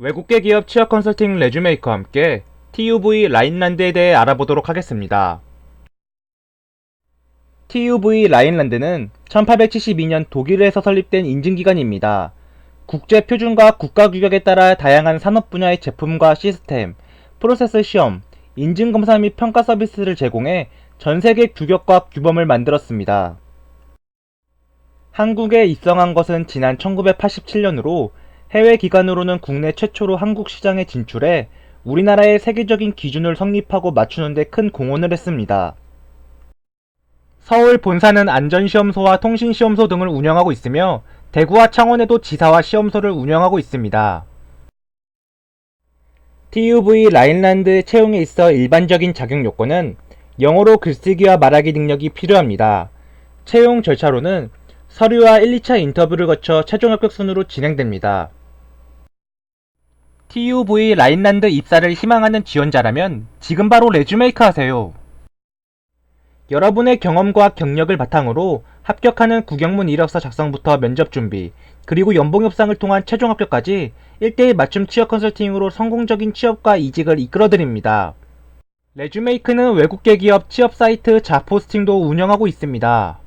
외국계 기업 취업 컨설팅 레주메이커와 함께 TUV 라인란드에 대해 알아보도록 하겠습니다. TUV 라인란드는 1872년 독일에서 설립된 인증기관입니다. 국제 표준과 국가 규격에 따라 다양한 산업 분야의 제품과 시스템, 프로세스 시험, 인증 검사 및 평가 서비스를 제공해 전 세계 규격과 규범을 만들었습니다. 한국에 입성한 것은 지난 1987년으로 해외 기관으로는 국내 최초로 한국 시장에 진출해 우리나라의 세계적인 기준을 성립하고 맞추는 데 큰 공헌을 했습니다. 서울 본사는 안전시험소와 통신시험소 등을 운영하고 있으며 대구와 창원에도 지사와 시험소를 운영하고 있습니다. TUV 라인란드 채용에 있어 일반적인 자격 요건은 영어로 글쓰기와 말하기 능력이 필요합니다. 채용 절차로는 서류와 1, 2차 인터뷰를 거쳐 최종 합격 순으로 진행됩니다. TUV 라인란드 입사를 희망하는 지원자라면 지금 바로 레주메이크 하세요. 여러분의 경험과 경력을 바탕으로 합격하는 구경문 이력서 작성부터 면접 준비, 그리고 연봉 협상을 통한 최종 합격까지 1대1 맞춤 취업 컨설팅으로 성공적인 취업과 이직을 이끌어드립니다. 레주메이크는 외국계 기업 취업 사이트 자포스팅도 운영하고 있습니다.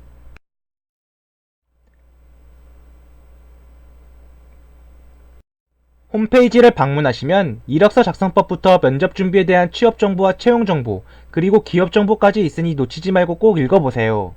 홈페이지를 방문하시면 이력서 작성법부터 면접 준비에 대한 취업 정보와 채용 정보, 그리고 기업 정보까지 있으니 놓치지 말고 꼭 읽어보세요.